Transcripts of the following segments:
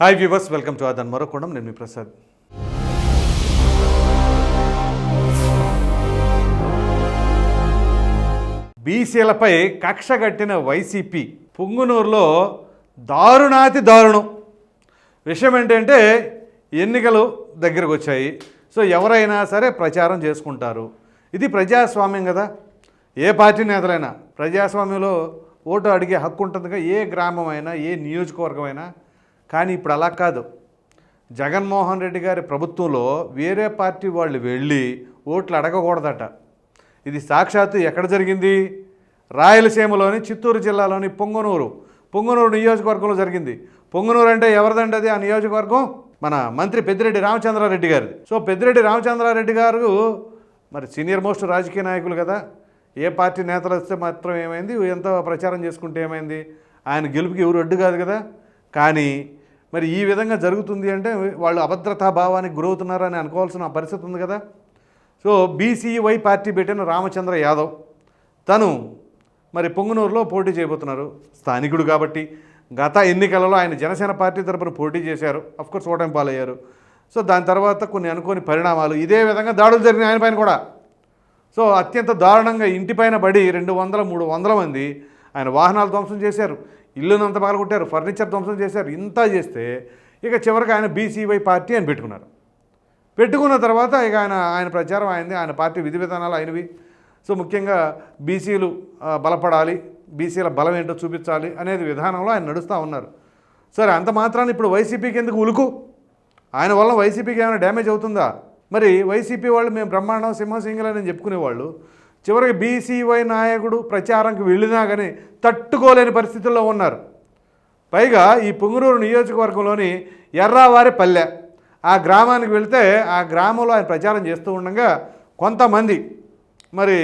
Hi viewers welcome to ఆదన్ మరొకొండం నేను మీ ప్రసాద్ బీసీలపై కక్ష కట్టిన వైసీపీ పుంగునూరులో దారుణాతి దారుణం. విషయం ఏంటంటే ఎన్నికలు దగ్గరకు వచ్చాయి. సో ఎవరైనా సరే ప్రచారం చేసుకుంటారు. ఇది ప్రజాస్వామ్యం కదా. ఏ పార్టీ నేతలైనా ప్రజాస్వామ్యంలో ఓటు అడిగే హక్కు ఉంటుందిగా. ఏ గ్రామం అయినా ఏ నియోజకవర్గమైనా కానీ ఇప్పుడు అలా కాదు. జగన్మోహన్ రెడ్డి గారి ప్రభుత్వంలో వేరే పార్టీ వాళ్ళు వెళ్ళి ఓట్లు అడగకూడదట. ఇది సాక్షాత్తు ఎక్కడ జరిగింది? రాయలసీమలోని చిత్తూరు జిల్లాలోని పొంగనూరు. పొంగనూరు నియోజకవర్గంలో జరిగింది. పొంగనూరు అంటే ఎవరిదండి అది ఆ నియోజకవర్గం? మన మంత్రి పెద్దిరెడ్డి రామచంద్రారెడ్డి గారిది. సో పెద్దిరెడ్డి రామచంద్రారెడ్డి గారు మరి సీనియర్ మోస్ట్ రాజకీయ నాయకులు కదా. ఏ పార్టీ నేతలు వస్తే మాత్రం ఏమైంది? ఎంత ప్రచారం చేసుకుంటే ఏమైంది? ఆయన గెలుపుకి ఎవరు అడ్డు కాదు కదా. కానీ మరి ఈ విధంగా జరుగుతుంది అంటే వాళ్ళు అభద్రతా భావానికి గురవుతున్నారని అనుకోవాల్సిన పరిస్థితి ఉంది కదా. సో బీసీవై పార్టీ పెట్టిన రామచంద్ర యాదవ్ తను మరి పొంగునూరులో పోటీ చేయబోతున్నారు. స్థానికుడు కాబట్టి గత ఎన్నికలలో ఆయన జనసేన పార్టీ తరపున పోటీ చేశారు. అఫ్కోర్స్ ఓటమి పాలయ్యారు. సో దాని తర్వాత కొన్ని అనుకోని పరిణామాలు. ఇదే విధంగా దాడులు జరిగినాయి ఆయన పైన కూడా. సో అత్యంత దారుణంగా ఇంటిపైన పడి రెండు వందల మూడు వందల మంది ఆయన వాహనాలు ధ్వంసం చేశారు. ఇల్లునంత పగలగొట్టారు ఫర్నిచర్ ధ్వంసం చేశారు ఇంత చేస్తే ఇక చివరికి ఆయన బీసీవై పార్టీ అని పెట్టుకున్నారు. పెట్టుకున్న తర్వాత ఇక ఆయన ఆయన ప్రచారం ఆయనది ఆయన పార్టీ విధి విధానాలు అయినవి. సో ముఖ్యంగా బీసీలు బలపడాలి బీసీల బలం ఏంటో చూపించాలి అనేది విధానంలో ఆయన నడుస్తూ ఉన్నారు. సరే అంత మాత్రాన్ని ఇప్పుడు వైసీపీకి ఎందుకు ఉలుకు? ఆయన వల్ల వైసీపీకి ఏమైనా డ్యామేజ్ అవుతుందా? మరి వైసీపీ వాళ్ళు మేము బ్రహ్మాండం సింహసింగులని చెప్పుకునేవాళ్ళు చివరికి బీసీవై నాయకుడు ప్రచారంకి వెళ్ళినా కానీ తట్టుకోలేని పరిస్థితుల్లో ఉన్నారు. పైగా ఈ పుంగనూరు నియోజకవర్గంలోని ఎర్రావారి పల్లె ఆ గ్రామానికి వెళితే ఆ గ్రామంలో ఆయన ప్రచారం చేస్తూ ఉండగా కొంతమంది మరి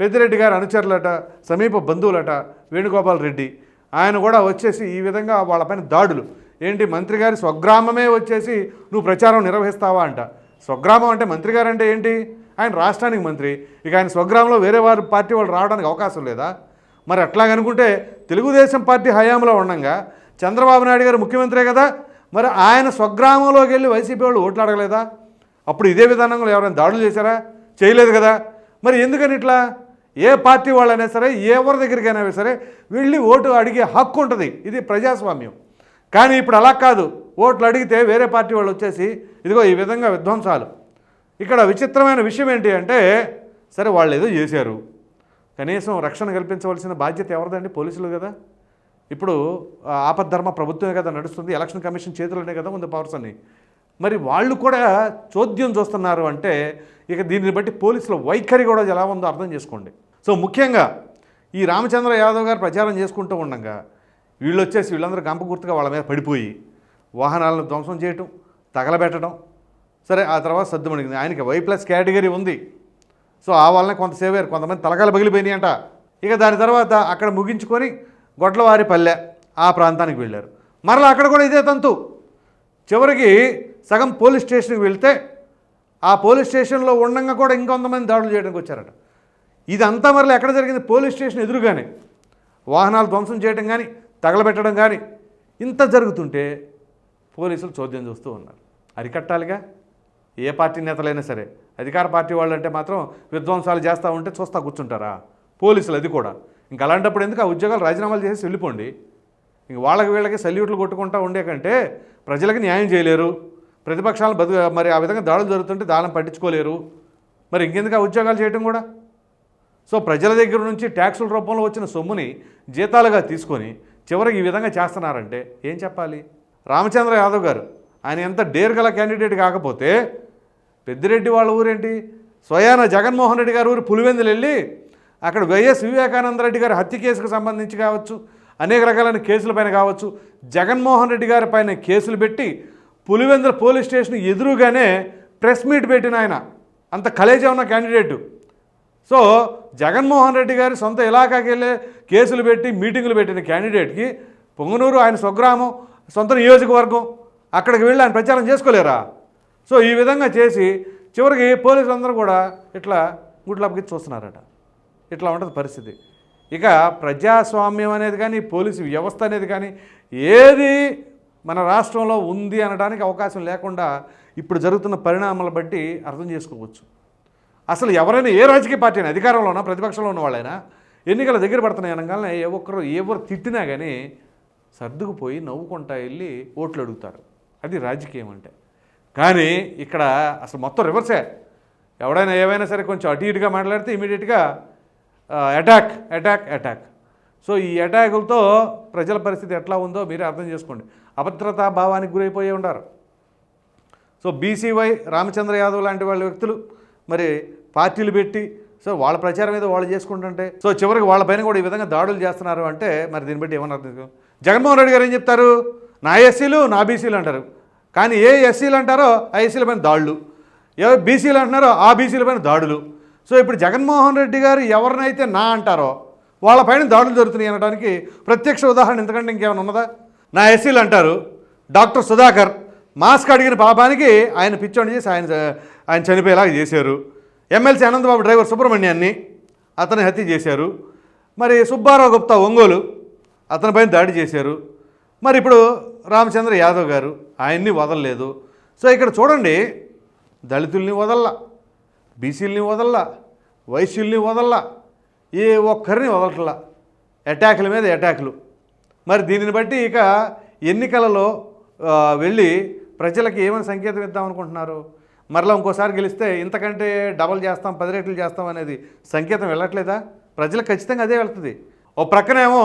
పెద్దిరెడ్డి గారి అనుచరులట సమీప బంధువులట వేణుగోపాల్ రెడ్డి ఆయన కూడా వచ్చేసి ఈ విధంగా వాళ్ళపైన దాడులు. ఏంటి మంత్రి గారి స్వగ్రామమే వచ్చేసి నువ్వు ప్రచారం నిర్వహిస్తావా అంట. స్వగ్రామం అంటే మంత్రి గారు అంటే ఏంటి? ఆయన రాష్ట్రానికి మంత్రి. ఇక ఆయన స్వగ్రామంలో వేరే వారి పార్టీ వాళ్ళు రావడానికి అవకాశం లేదా? మరి అట్లాగనుకుంటే తెలుగుదేశం పార్టీ హయాంలో ఉండగా చంద్రబాబు నాయుడు గారు ముఖ్యమంత్రే కదా? మరి ఆయన స్వగ్రామంలోకి వెళ్ళి వైసీపీ వాళ్ళు ఓట్లు అడగలేదా? అప్పుడు ఇదే విధానంలో ఎవరైనా దాడులు చేశారా? చేయలేదు కదా? మరి ఎందుకని ఇట్లా? ఏ పార్టీ వాళ్ళైనా సరే ఎవరి దగ్గరికైనా సరే వెళ్ళి ఓటు అడిగే హక్కు ఉంటుంది. ఇది ప్రజాస్వామ్యం. కానీ ఇప్పుడు అలా కాదు. ఓట్లు అడిగితే వేరే పార్టీ వాళ్ళు వచ్చేసి ఇదిగో ఈ విధంగా విధ్వంసాలు. ఇక్కడ విచిత్రమైన విషయం ఏంటి అంటే సరే వాళ్ళు ఏదో చేశారు. కనీసం రక్షణ కల్పించవలసిన బాధ్యత ఎవరిదండి? పోలీసులు కదా. ఇప్పుడు ఆ, ఆపద్ధర్మ ప్రభుత్వమే కదా నడుస్తుంది. ఎలక్షన్ కమిషన్ చేతులనే కదా ఉంది పవర్స్ అని మరి వాళ్ళు కూడా చోద్యం చూస్తున్నారు అంటే ఇక దీన్ని బట్టి పోలీసుల వైఖరి కూడా ఎలా ఉందో అర్థం చేసుకోండి. సో ముఖ్యంగా ఈ రామచంద్ర యాదవ్ గారు ప్రచారం చేసుకుంటూ ఉండగా వీళ్ళు వచ్చేసి వీళ్ళందరూ గంప గుర్తుగా వాళ్ళ మీద పడిపోయి వాహనాలను ధ్వంసం చేయటం తగలబెట్టడం సరే ఆ తర్వాత సర్దుమణిగింది ఆయనకి వై ప్లస్ కేటగిరీ ఉంది. సో ఆ వల్లనే కొంత సేవారు కొంతమంది తలకాయలు పగిలిపోయినాయి అంట. ఇక దాని తర్వాత అక్కడ ముగించుకొని గొడ్లవారి పల్లె ఆ ప్రాంతానికి వెళ్ళారు. మరలా అక్కడ కూడా ఇదే తంతు. చివరికి సగం పోలీస్ స్టేషన్కి వెళ్తే ఆ పోలీస్ స్టేషన్లో ఉండగా కూడా ఇంకొంతమంది దాడులు చేయడానికి వచ్చారట. ఇదంతా మరలా ఎక్కడ జరిగింది? పోలీస్ స్టేషన్ ఎదురుగానే. వాహనాలు ధ్వంసం చేయడం కానీ తగలబెట్టడం కానీ ఇంత జరుగుతుంటే పోలీసులు చోద్యం చూస్తూ ఉన్నారు. అరికట్టాలిగా? ఏ పార్టీ నేతలైనా సరే అధికార పార్టీ వాళ్ళు అంటే మాత్రం విధ్వంసాలు చేస్తూ ఉంటే చూస్తా కూర్చుంటారా? పోలీసులు అది కూడా. ఇంకా అలాంటప్పుడు ఎందుకు ఆ ఉద్యోగాలు రాజీనామాలు చేసి వెళ్ళిపోండి? ఇంక వాళ్ళకి వీళ్ళకి సల్యూట్లు కొట్టుకుంటూ ఉండే కంటే ప్రజలకు న్యాయం చేయలేరు. ప్రతిపక్షాలను బతు మరి ఆ విధంగా దాడులు జరుగుతుంటే దాళ్ళని పట్టించుకోలేరు. మరి ఇంకెందుకు ఆ ఉద్యోగాలు చేయడం కూడా? సో ప్రజల దగ్గర నుంచి ట్యాక్సుల రూపంలో వచ్చిన సొమ్ముని జీతాలుగా తీసుకొని చివరికి ఈ విధంగా చేస్తున్నారంటే ఏం చెప్పాలి? రామచంద్ర యాదవ్ గారు ఆయన ఎంత డేర్ గల క్యాండిడేట్ కాకపోతే పెద్దిరెడ్డి వాళ్ళ ఊరేంటి? స్వయాన జగన్మోహన్ రెడ్డి గారు ఊరు పులివెందులు వెళ్ళి అక్కడ వైఎస్ వివేకానంద రెడ్డి గారి హత్య కేసుకు సంబంధించి కావచ్చు అనేక రకాలైన కేసులపైన కావచ్చు జగన్మోహన్ రెడ్డి గారి పైన కేసులు పెట్టి పులివెందుల పోలీస్ స్టేషన్ ఎదురుగానే ప్రెస్ మీట్ పెట్టిన ఆయన. అంత కలేజా ఉన్న క్యాండిడేటు. సో జగన్మోహన్ రెడ్డి గారి సొంత ఇలాకాకి వెళ్ళే కేసులు పెట్టి మీటింగులు పెట్టిన క్యాండిడేట్కి పొంగనూరు ఆయన స్వగ్రామం సొంత నియోజకవర్గం అక్కడికి వెళ్ళి ఆయన ప్రచారం చేసుకోలేరా? సో ఈ విధంగా చేసి చివరికి పోలీసులు అందరూ కూడా ఇట్లా గుడ్లప్పకి చూస్తున్నారట. ఇట్లా ఉంటుంది పరిస్థితి. ఇక ప్రజాస్వామ్యం అనేది కానీ పోలీసు వ్యవస్థ అనేది కానీ ఏది మన రాష్ట్రంలో ఉంది అనడానికి అవకాశం లేకుండా ఇప్పుడు జరుగుతున్న పరిణామాలు బట్టి అర్థం చేసుకోవచ్చు. అసలు ఎవరైనా ఏ రాజకీయ పార్టీ అయినా అధికారంలో ఉన్నా ప్రతిపక్షంలో ఉన్న వాళ్ళైనా ఎన్నికల దగ్గర పడుతున్నాయి అనగానే ఏ ఒక్కరు ఎవరు తిట్టినా కానీ సర్దుకుపోయి నవ్వుకుంటా వెళ్ళి ఓట్లు అడుగుతారు. అది రాజకీయం అంటే. కానీ ఇక్కడ అసలు మొత్తం రివర్సే ఎవడైనా ఏమైనా సరే కొంచెం అటు ఇటుగా మాట్లాడితే ఇమీడియట్గా అటాక్ అటాక్ అటాక్ సో ఈ అటాకులతో ప్రజల పరిస్థితి ఎట్లా ఉందో మీరే అర్థం చేసుకోండి. అభద్రతా భావానికి గురైపోయి ఉండారు. సో బీసీవై రామచంద్ర యాదవ్ లాంటి వాళ్ళ వ్యక్తులు మరి పార్టీలు పెట్టి సో వాళ్ళ ప్రచారం మీద వాళ్ళు చేసుకుంటుంటే సో చివరికి వాళ్ళ పైన కూడా ఈ విధంగా దాడులు చేస్తున్నారు అంటే మరి దీన్ని బట్టి ఏమన్నా అర్థం జగన్మోహన్ రెడ్డి గారు ఏం చెప్తారు? నా ఎస్సీలు నా బీసీలు అంటారు. కానీ ఏ ఎస్సీలు అంటారో ఆ ఎస్సీల పైన దాడులు. ఏ బీసీలు అంటున్నారో ఆ బీసీల పైన దాడులు. సో ఇప్పుడు జగన్మోహన్ రెడ్డి గారు ఎవరినైతే నా అంటారో వాళ్ళ పైన దాడులు జరుగుతున్నాయి అనడానికి ప్రత్యక్ష ఉదాహరణ ఎందుకంటే ఇంకేమైనా ఉన్నదా? నా ఎస్సీలు అంటారు డాక్టర్ సుధాకర్ మాస్క్ అడిగిన పాపానికి ఆయన పిచ్చోని చేసి ఆయన ఆయన చనిపోయేలాగా చేశారు. ఎమ్మెల్సీ అనంతబాబు డ్రైవర్ సుబ్రహ్మణ్యాన్ని అతని హత్య చేశారు. మరి సుబ్బారావు గుప్తా ఒంగోలు అతనిపైన దాడి చేశారు. మరి ఇప్పుడు రామచంద్ర యాదవ్ గారు ఆయన్ని వదలలేదు. సో ఇక్కడ చూడండి దళితుల్ని వదల్లా బీసీలని వదల్లా వైశ్యుల్ని వదల్లా ఏ ఒక్కరిని వదలట్లా. అటాకుల మీద అటాకులు. మరి దీనిని బట్టి ఇక ఎన్నికలలో వెళ్ళి ప్రజలకి ఏమైనా సంకేతం ఇద్దాం అనుకుంటున్నారు? మరలా ఇంకోసారి గెలిస్తే ఇంతకంటే డబల్ చేస్తాం పది రెట్లు చేస్తాం అనేది సంకేతం వెళ్ళట్లేదా? ప్రజలకు ఖచ్చితంగా అదే వెళ్తుంది. ఓ ప్రక్కనేమో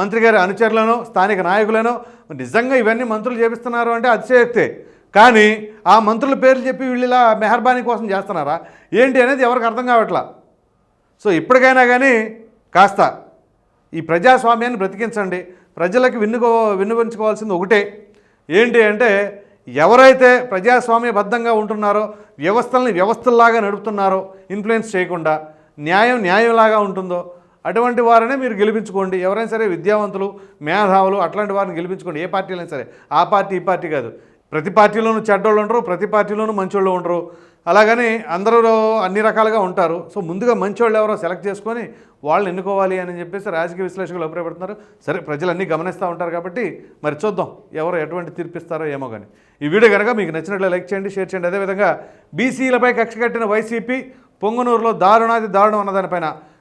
మంత్రి గారి అనుచరులను స్థానిక నాయకులను నిజంగా ఇవన్నీ మంత్రులు చేపిస్తున్నారు అంటే అతిశయక్తే. కానీ ఆ మంత్రుల పేర్లు చెప్పి వీళ్ళు ఇలా మెహర్బానీ కోసం చేస్తున్నారా? ఏంటి అనేది ఎవరికి అర్థం కావట్లా? సో ఇప్పటికైనా కానీ కాస్త ఈ ప్రజాస్వామ్యాన్ని బ్రతికించండి. ప్రజలకు విన్నుకో విన్నవించుకోవాల్సింది ఒకటే. ఏంటి అంటే ఎవరైతే ప్రజాస్వామ్యబద్ధంగా ఉంటున్నారో వ్యవస్థల్ని వ్యవస్థల్లాగా నడుపుతున్నారో ఇన్ఫ్లుయెన్స్ చేయకుండా న్యాయం న్యాయంలాగా ఉంటుందో అటువంటి వారనే మీరు గెలిపించుకోండి. ఎవరైనా సరే విద్యావంతులు మేధావులు అట్లాంటి వారిని గెలిపించుకోండి. ఏ పార్టీలైనా సరే. ఆ పార్టీ ఈ పార్టీ కాదు. ప్రతి పార్టీలోనూ చెడ్డోళ్ళు ఉండరు ప్రతి పార్టీలోనూ మంచోళ్ళు ఉండరు. అలాగని అందరూ అన్ని రకాలుగా ఉంటారు. సో ముందుగా మంచోళ్ళు ఎవరో సెలెక్ట్ చేసుకొని వాళ్ళని ఎన్నుకోవాలి అని చెప్పేసి రాజకీయ విశ్లేషకులు అభిప్రాయపడుతున్నారు. సరే ప్రజలు అన్నీ గమనిస్తూ ఉంటారు కాబట్టి మరి చూద్దాం ఎవరు ఎటువంటి తీర్పిస్తారో ఏమో కానీ ఈ వీడియో కనుక మీకు నచ్చినట్లు లైక్ చేయండి షేర్ చేయండి. అదేవిధంగా బీసీలపై కక్ష కట్టిన వైసీపీ పొంగనూరులో దారుణాది దారుణం అన్నదానిపైన